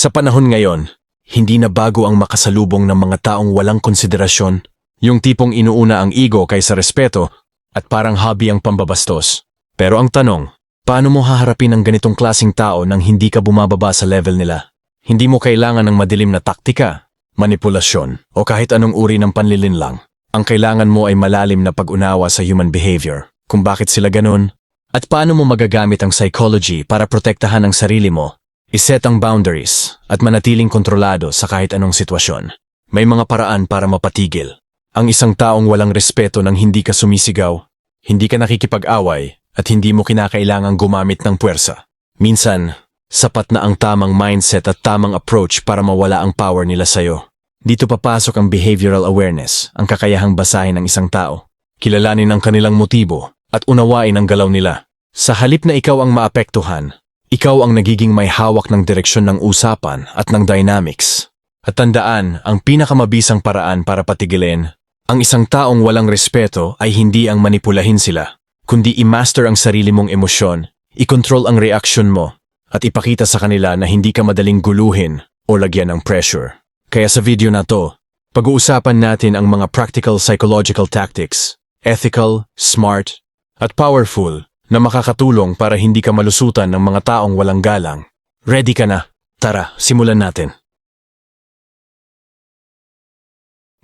Sa panahon ngayon, hindi na bago ang makasalubong ng mga taong walang konsiderasyon, yung tipong inuuna ang ego kaysa respeto at parang hobby ang pambabastos. Pero ang tanong, paano mo haharapin ang ganitong klasing tao nang hindi ka bumababa sa level nila? Hindi mo kailangan ng madilim na taktika, manipulasyon, o kahit anong uri ng panlilinlang. Ang kailangan mo ay malalim na pag-unawa sa human behavior, kung bakit sila ganun, at paano mo magagamit ang psychology para protektahan ang sarili mo, iset ang boundaries, at manatiling kontrolado sa kahit anong sitwasyon. May mga paraan para mapatigil. Ang isang taong walang respeto nang hindi ka sumisigaw, hindi ka nakikipag-away, at hindi mo kinakailangang gumamit ng puwersa. Minsan, sapat na ang tamang mindset at tamang approach para mawala ang power nila sa'yo. Dito papasok ang behavioral awareness, ang kakayahang basahin ng isang tao. Kilalanin ang kanilang motibo at unawain ang galaw nila. Sa halip na ikaw ang maapektuhan, ikaw ang nagiging may hawak ng direksyon ng usapan at ng dynamics. At tandaan, ang pinakamabisang paraan para patigilin, ang isang taong walang respeto ay hindi ang manipulahin sila, kundi i-master ang sarili mong emosyon, i-control ang reaksyon mo, at ipakita sa kanila na hindi ka madaling guluhin o lagyan ng pressure. Kaya sa video na to, pag-uusapan natin ang mga practical psychological tactics, ethical, smart, at powerful na makakatulong para hindi ka malusutan ng mga taong walang galang. Ready ka na? Tara, simulan natin.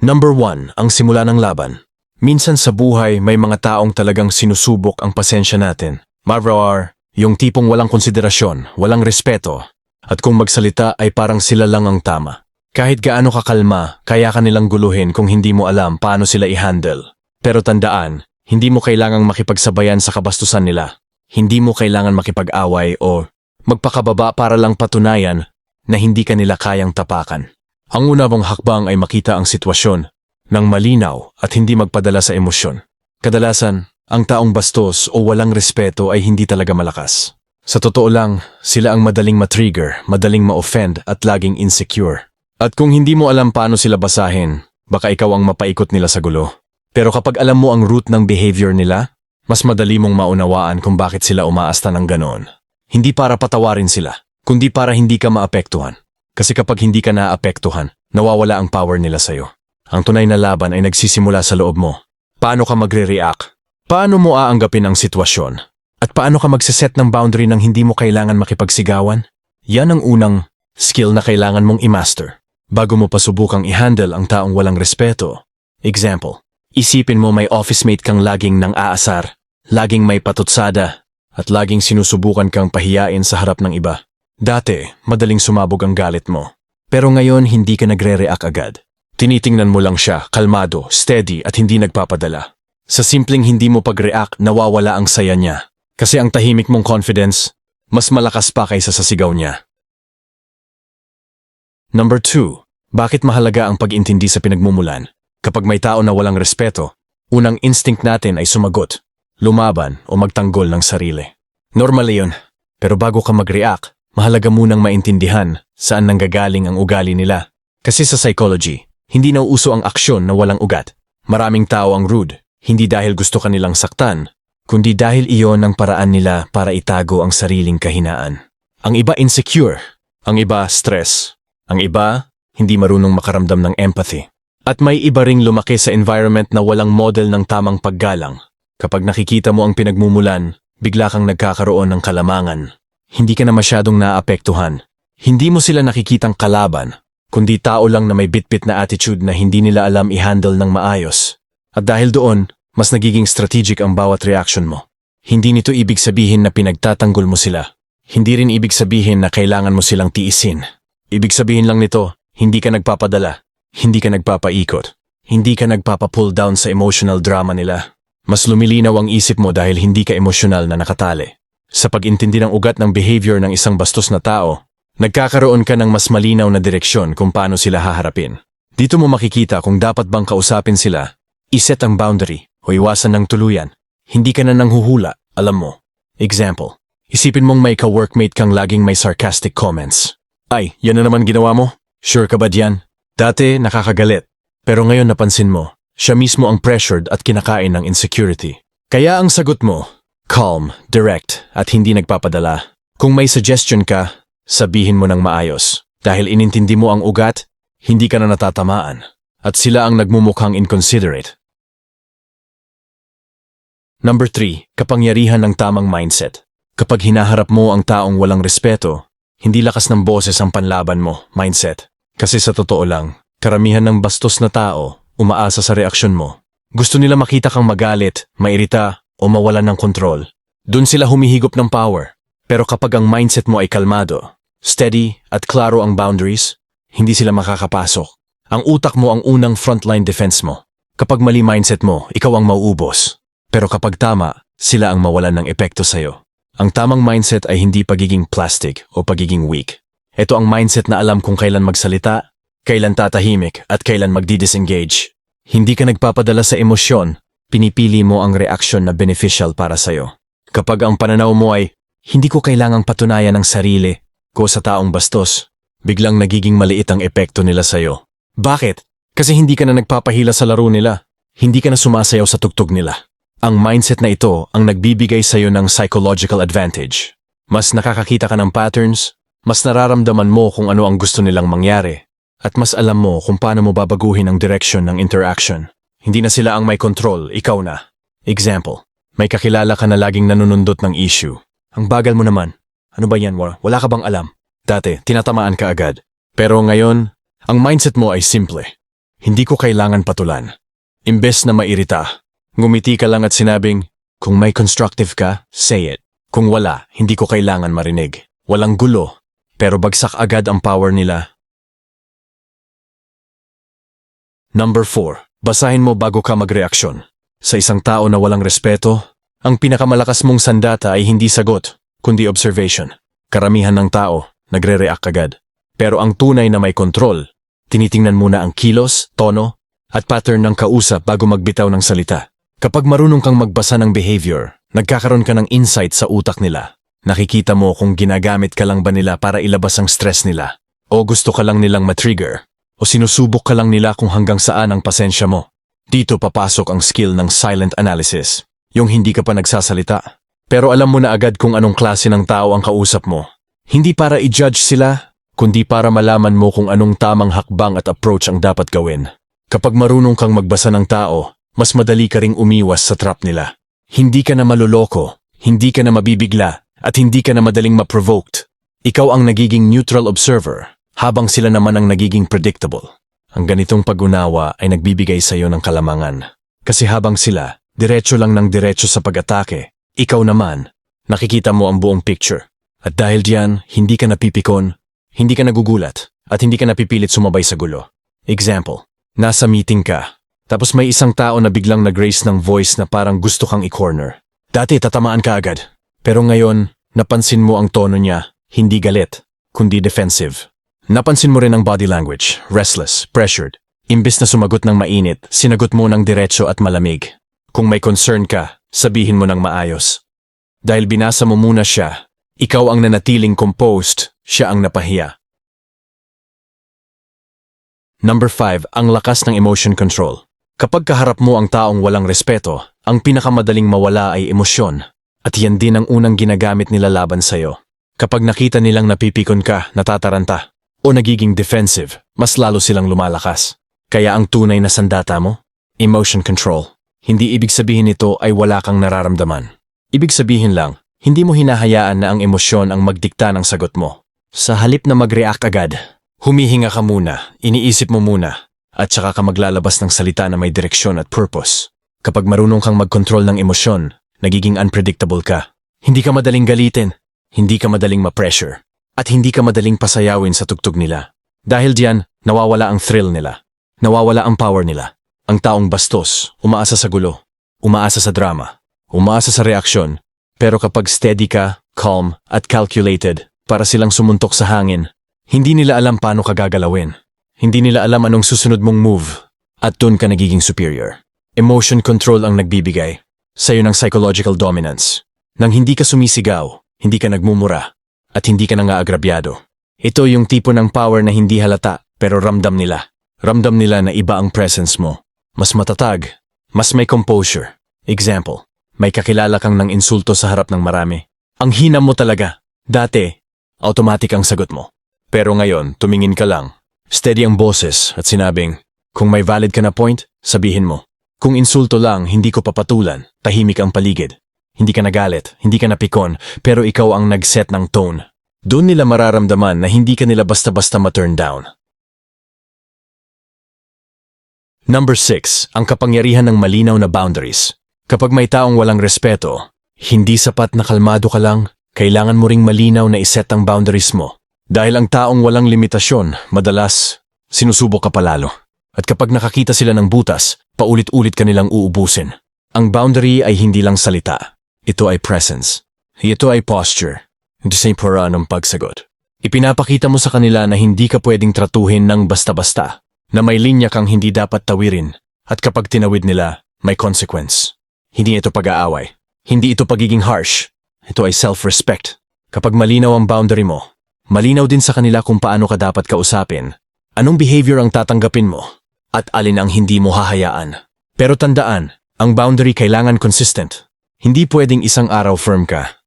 Number 1, ang simula ng laban. Minsan sa buhay may mga taong talagang sinusubok ang pasensya natin. Marroar, yung tipong walang konsiderasyon, walang respeto, at kung magsalita ay parang sila lang ang tama. Kahit gaano kakalma, kaya ka nilang guluhin kung hindi mo alam paano sila i-handle. Pero tandaan, hindi mo kailangang makipagsabayan sa kabastusan nila. Hindi mo kailangan makipag-away o magpakababa para lang patunayan na hindi ka nila kayang tapakan. Ang una mong hakbang ay makita ang sitwasyon ng malinaw at hindi magpadala sa emosyon. Kadalasan, ang taong bastos o walang respeto ay hindi talaga malakas. Sa totoo lang, sila ang madaling matrigger, madaling ma-offend at laging insecure. At kung hindi mo alam paano sila basahin, baka ikaw ang mapaikot nila sa gulo. Pero kapag alam mo ang root ng behavior nila, mas madali mong maunawaan kung bakit sila umaasta ng ganoon. Hindi para patawarin sila, kundi para hindi ka maapektuhan. Kasi kapag hindi ka naapektuhan, nawawala ang power nila sa'yo. Ang tunay na laban ay nagsisimula sa loob mo. Paano ka magre-react? Paano mo aanggapin ang sitwasyon? At paano ka magsiset ng boundary nang hindi mo kailangan makipagsigawan? Yan ang unang skill na kailangan mong i-master bago mo pa subukang i-handle ang taong walang respeto. Example, isipin mo may office mate kang laging nang aasar, laging may patutsada, at laging sinusubukan kang pahiyain sa harap ng iba. Dati, madaling sumabog ang galit mo. Pero ngayon, hindi ka nagre-react agad. Tinitingnan mo lang siya, kalmado, steady at hindi nagpapadala. Sa simpleng hindi mo pag-react, nawawala ang saya niya. Kasi ang tahimik mong confidence, mas malakas pa kaysa sa sigaw niya. Number 2. Bakit mahalaga ang pag-intindi sa pinagmumulan? Kapag may tao na walang respeto, unang instinct natin ay sumagot, lumaban o magtanggol ng sarili. Normal yun, pero bago ka mag-react, mahalaga munang maintindihan saan nanggagaling ang ugali nila. Kasi sa psychology, hindi nauuso ang aksyon na walang ugat. Maraming tao ang rude, hindi dahil gusto kanilang saktan, kundi dahil iyon ang paraan nila para itago ang sariling kahinaan. Ang iba insecure, ang iba stress, ang iba hindi marunong makaramdam ng empathy. At may iba ring lumaki sa environment na walang model ng tamang paggalang. Kapag nakikita mo ang pinagmumulan, bigla kang nagkakaroon ng kalamangan. Hindi ka na masyadong naapektuhan. Hindi mo sila nakikitang kalaban, kundi tao lang na may bitbit na attitude na hindi nila alam i-handle ng maayos. At dahil doon, mas nagiging strategic ang bawat reaction mo. Hindi nito ibig sabihin na pinagtatanggol mo sila. Hindi rin ibig sabihin na kailangan mo silang tiisin. Ibig sabihin lang nito, hindi ka nagpapadala, hindi ka nagpapaikot, hindi ka nagpapa-pull down sa emotional drama nila. Mas lumilinaw ang isip mo dahil hindi ka emosyonal na nakatali. Sa pag-intindi ng ugat ng behavior ng isang bastos na tao, nagkakaroon ka ng mas malinaw na direksyon kung paano sila haharapin. Dito mo makikita kung dapat bang kausapin sila, iset ang boundary o iwasan ng tuluyan. Hindi ka na nanghuhula, alam mo. Example, isipin mong may ka-workmate kang laging may sarcastic comments. Ay, yan na naman ginawa mo? Sure ka ba diyan? Dati nakakagalit, pero ngayon napansin mo, siya mismo ang pressured at kinakain ng insecurity. Kaya ang sagot mo, calm, direct, at hindi nagpapadala. Kung may suggestion ka, sabihin mo ng maayos. Dahil inintindi mo ang ugat, hindi ka na natatamaan. At sila ang nagmumukhang inconsiderate. Number 3. Kapangyarihan ng tamang mindset. Kapag hinaharap mo ang taong walang respeto, hindi lakas ng boses ang panlaban mo, mindset. Kasi sa totoo lang, karamihan ng bastos na tao umaasa sa reaksyon mo. Gusto nila makita kang magalit, mairita, o mawalan ng kontrol. Doon sila humihigop ng power. Pero kapag ang mindset mo ay kalmado, steady at klaro ang boundaries, hindi sila makakapasok. Ang utak mo ang unang frontline defense mo. Kapag mali mindset mo, ikaw ang mauubos. Pero kapag tama, sila ang mawalan ng epekto sa'yo. Ang tamang mindset ay hindi pagiging plastic o pagiging weak. Ito ang mindset na alam kung kailan magsalita, kailan tatahimik at kailan magdi-disengage. Hindi ka nagpapadala sa emosyon, pinipili mo ang reaksyon na beneficial para sa'yo. Kapag ang pananaw mo ay, hindi ko kailangang patunayan ang sarili ko sa taong bastos, biglang nagiging maliit ang epekto nila sa'yo. Bakit? Kasi hindi ka na nagpapahila sa laro nila. Hindi ka na sumasayaw sa tugtog nila. Ang mindset na ito ang nagbibigay sa'yo ng psychological advantage. Mas nakakakita ka ng patterns, mas nararamdaman mo kung ano ang gusto nilang mangyari, at mas alam mo kung paano mo babaguhin ang direction ng interaction. Hindi na sila ang may control, ikaw na. Example, may kakilala ka na laging nanunundot ng issue. Ang bagal mo naman. Ano ba yan, Wa? Wala ka bang alam? Dati, tinatamaan ka agad. Pero ngayon, ang mindset mo ay simple. Hindi ko kailangan patulan. Imbes na mairita, ngumiti ka lang at sinabing, kung may constructive ka, say it. Kung wala, hindi ko kailangan marinig. Walang gulo, pero bagsak agad ang power nila. Number 4. Basahin mo bago ka magreaksyon. Sa isang tao na walang respeto, ang pinakamalakas mong sandata ay hindi sagot, kundi observation. Karamihan ng tao, nagre-react agad. Pero ang tunay na may kontrol, tinitingnan muna ang kilos, tono, at pattern ng kausap bago magbitaw ng salita. Kapag marunong kang magbasa ng behavior, nagkakaroon ka ng insight sa utak nila. Nakikita mo kung ginagamit ka lang ba nila para ilabas ang stress nila. O gusto ka lang nilang matrigger. O sinusubok ka lang nila kung hanggang saan ang pasensya mo. Dito papasok ang skill ng silent analysis. Yung hindi ka pa nagsasalita. Pero alam mo na agad kung anong klase ng tao ang kausap mo. Hindi para i-judge sila, kundi para malaman mo kung anong tamang hakbang at approach ang dapat gawin. Kapag marunong kang magbasa ng tao, mas madali ka ring umiwas sa trap nila. Hindi ka na maluloko, hindi ka na mabibigla, at hindi ka na madaling ma-provoked. Ikaw ang nagiging neutral observer, habang sila naman ang nagiging predictable. Ang ganitong pag-unawa ay nagbibigay sa iyo ng kalamangan. Kasi habang sila, diretso lang ng diretso sa pag-atake, ikaw naman, nakikita mo ang buong picture. At dahil diyan, hindi ka napipikon, hindi ka nagugulat, at hindi ka napipilit sumabay sa gulo. Example, nasa meeting ka, tapos may isang tao na biglang nag-raise ng voice na parang gusto kang i-corner. Dati tatamaan ka agad, pero ngayon, napansin mo ang tono niya, hindi galit, kundi defensive. Napansin mo rin ang body language, restless, pressured. Imbes na sumagot ng mainit, sinagot mo ng diretso at malamig. Kung may concern ka, sabihin mo ng maayos. Dahil binasa mo muna siya, ikaw ang nanatiling composed, siya ang napahiya. Number 5, ang lakas ng emotion control. Kapag kaharap mo ang taong walang respeto, ang pinakamadaling mawala ay emosyon. At yan din ang unang ginagamit nila laban sa'yo. Kapag nakita nilang napipikon ka, natataranta, o nagiging defensive, mas lalo silang lumalakas. Kaya ang tunay na sandata mo? Emotion control. Hindi ibig sabihin nito ay wala kang nararamdaman. Ibig sabihin lang, hindi mo hinahayaan na ang emosyon ang magdikta ng sagot mo. Sa halip na mag-react agad, humihinga ka muna, iniisip mo muna, at saka ka maglalabas ng salita na may direksyon at purpose. Kapag marunong kang mag-control ng emosyon, nagiging unpredictable ka. Hindi ka madaling galitin, hindi ka madaling ma-pressure, at hindi ka madaling pasayawin sa tugtog nila. Dahil diyan, nawawala ang thrill nila. Nawawala ang power nila. Ang taong bastos, umaasa sa gulo, umaasa sa drama, umaasa sa reaksyon, pero kapag steady ka, calm, at calculated, para silang sumuntok sa hangin, hindi nila alam paano ka gagalawin. Hindi nila alam anong susunod mong move, at dun ka nagiging superior. Emotion control ang nagbibigay, sa'yo ng psychological dominance. Nang hindi ka sumisigaw, hindi ka nagmumura, at hindi ka nangaagrabyado. Ito yung tipo ng power na hindi halata, pero ramdam nila. Ramdam nila na iba ang presence mo. Mas matatag, mas may composure. Example, may kakilala kang ng insulto sa harap ng marami. Ang hina mo talaga. Dati, automatic ang sagot mo. Pero ngayon, tumingin ka lang. Steady ang boses at sinabing, kung may valid ka na point, sabihin mo. Kung insulto lang, hindi ko papatulan. Tahimik ang paligid. Hindi ka nagalit, hindi ka napikon, pero ikaw ang nag-set ng tone. Doon nila mararamdaman na hindi ka nila basta-basta ma-turn down. Number 6. Ang kapangyarihan ng malinaw na boundaries. Kapag may taong walang respeto, hindi sapat na kalmado ka lang, kailangan mo ring malinaw na iset ang boundaries mo. Dahil ang taong walang limitasyon, madalas, sinusubok ka palalo. At kapag nakakita sila ng butas, paulit-ulit ka nilang uubusin. Ang boundary ay hindi lang salita. Ito ay presence. Ito ay posture. Ito sa para ng pagsagot. Ipinapakita mo sa kanila na hindi ka pwedeng tratuhin ng basta-basta. Na may linya kang hindi dapat tawirin. At kapag tinawid nila, may consequence. Hindi ito pag-aaway. Hindi ito pagiging harsh. Ito ay self-respect. Kapag malinaw ang boundary mo, malinaw din sa kanila kung paano ka dapat kausapin. Anong behavior ang tatanggapin mo? At alin ang hindi mo hahayaan. Pero tandaan, ang boundary kailangan consistent. Hindi pwedeng isang araw firm ka.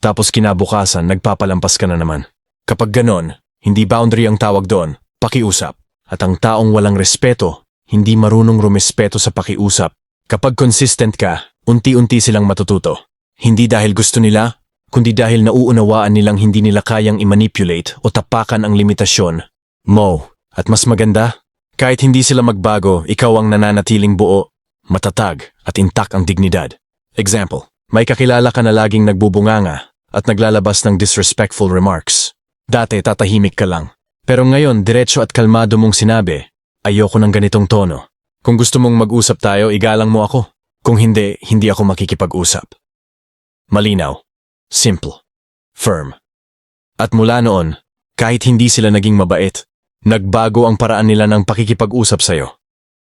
Tapos kinabukasan, nagpapalampas ka na naman. Kapag ganon, hindi boundary ang tawag doon, pakiusap. At ang taong walang respeto, hindi marunong rumespeto sa pakiusap. Kapag consistent ka, unti-unti silang matututo. Hindi dahil gusto nila, kundi dahil nauunawaan nilang hindi nila kayang i-manipulate o tapakan ang limitasyon. Mo, at mas maganda, kahit hindi sila magbago, ikaw ang nananatiling buo, matatag at intak ang dignidad. Example, may kakilala ka na laging nagbubunganga at naglalabas ng disrespectful remarks. Dati tatahimik ka lang. Pero ngayon, diretso at kalmado mong sinabi, ayoko ng ganitong tono. Kung gusto mong mag-usap tayo, igalang mo ako. Kung hindi, hindi ako makikipag-usap. Malinaw. Simple. Firm. At mula noon, kahit hindi sila naging mabait, nagbago ang paraan nila ng pakikipag-usap sa'yo.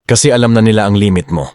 Kasi alam na nila ang limit mo.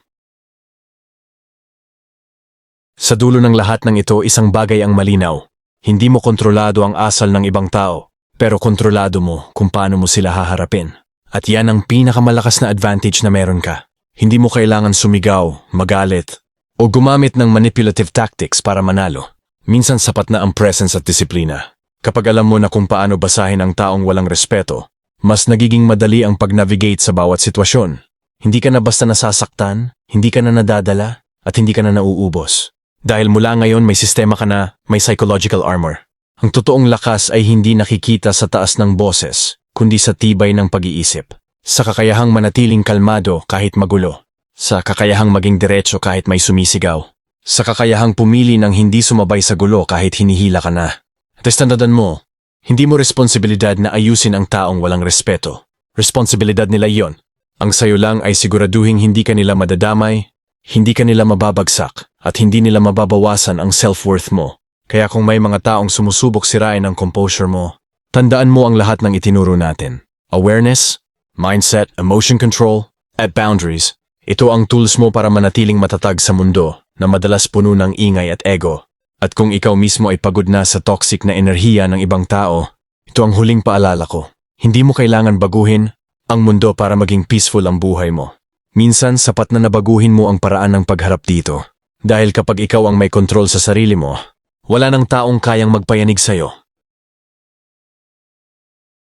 Sa dulo ng lahat ng ito, isang bagay ang malinaw. Hindi mo kontrolado ang asal ng ibang tao, pero kontrolado mo kung paano mo sila haharapin. At yan ang pinakamalakas na advantage na meron ka. Hindi mo kailangan sumigaw, magalit, o gumamit ng manipulative tactics para manalo. Minsan sapat na ang presence at disiplina. Kapag alam mo na kung paano basahin ang taong walang respeto, mas nagiging madali ang pag-navigate sa bawat sitwasyon. Hindi ka na basta nasasaktan, hindi ka na nadadala, at hindi ka na nauubos. Dahil mula ngayon may sistema ka na, may psychological armor. Ang totoong lakas ay hindi nakikita sa taas ng boses, kundi sa tibay ng pag-iisip. Sa kakayahang manatiling kalmado kahit magulo. Sa kakayahang maging diretso kahit may sumisigaw. Sa kakayahang pumili ng hindi sumabay sa gulo kahit hinihila ka na. At estandadan mo, hindi mo responsibilidad na ayusin ang taong walang respeto. Responsibilidad nila iyon. Ang sayo lang ay siguraduhin hindi ka nila madadamay, hindi ka nila mababagsak, at hindi nila mababawasan ang self-worth mo. Kaya kung may mga taong sumusubok sirain ang composure mo, tandaan mo ang lahat ng itinuro natin. Awareness, mindset, emotion control, at boundaries. Ito ang tools mo para manatiling matatag sa mundo na madalas puno ng ingay at ego. At kung ikaw mismo ay pagod na sa toxic na enerhiya ng ibang tao, ito ang huling paalala ko. Hindi mo kailangan baguhin ang mundo para maging peaceful ang buhay mo. Minsan sapat na nabaguhin mo ang paraan ng pagharap dito. Dahil kapag ikaw ang may kontrol sa sarili mo, wala nang taong kayang magpayanig sa'yo.